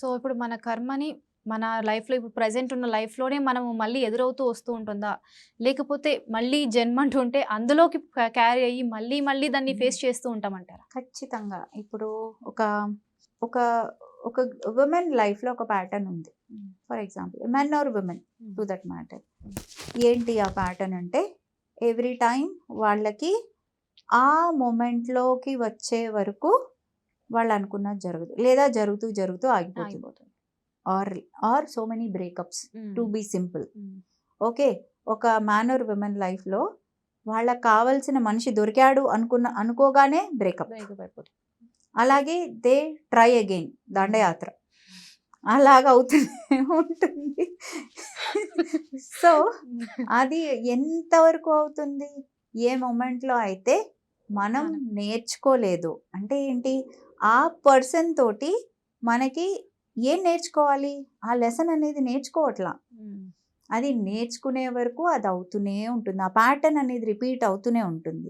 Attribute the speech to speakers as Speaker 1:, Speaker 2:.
Speaker 1: So ఇప్పుడు మన కర్మని మన లైఫ్లో ఇప్పుడు ప్రజెంట్ ఉన్న లైఫ్లోనే మనము మళ్ళీ ఎదురవుతూ వస్తూ ఉంటుందా? లేకపోతే మళ్ళీ జన్మ అంటూ ఉంటే అందులోకి క్యారీ అయ్యి మళ్ళీ మళ్ళీ దాన్ని. ఫేస్ చేస్తూ ఉంటామంటారా?
Speaker 2: ఖచ్చితంగా. ఇప్పుడు ఒక ఒక ఒక ఉమెన్ లైఫ్లో ఒక ప్యాటర్న్ ఉంది. For example men or women to that matter ఏంటి ఆ ప్యాటర్న్ అంటే ఎవ్రీ టైం వాళ్ళకి ఆ మూమెంట్లోకి వచ్చే వరకు వాళ్ళు అనుకున్నది జరగదు లేదా జరుగుతూ జరుగుతూ ఆగిపోతుంది or or so many breakups to be simple. Okay ఒక మ్యాన్ ఆర్ విమెన్ లైఫ్లో వాళ్ళకి కావాల్సిన మనిషి దొరికాడు అనుకున్న అనుకోగానే బ్రేకప్. అలాగే దే ట్రై అగైన్ దండయాత్ర. అలాగ అవుతూనే ఉంటుంది. సో అది ఎంతవరకు అవుతుంది? ఏ మూమెంట్లో అయితే
Speaker 1: మనం.
Speaker 2: నేర్చుకోలేదు. అంటే ఏంటి? ఆ పర్సన్ తోటి మనకి ఏం నేర్చుకోవాలి? ఆ లెసన్ అనేది నేర్చుకోవట్లా. అది నేర్చుకునే వరకు అది అవుతూనే ఉంటుంది. ఆ ప్యాటర్న్ అనేది రిపీట్ అవుతూనే ఉంటుంది.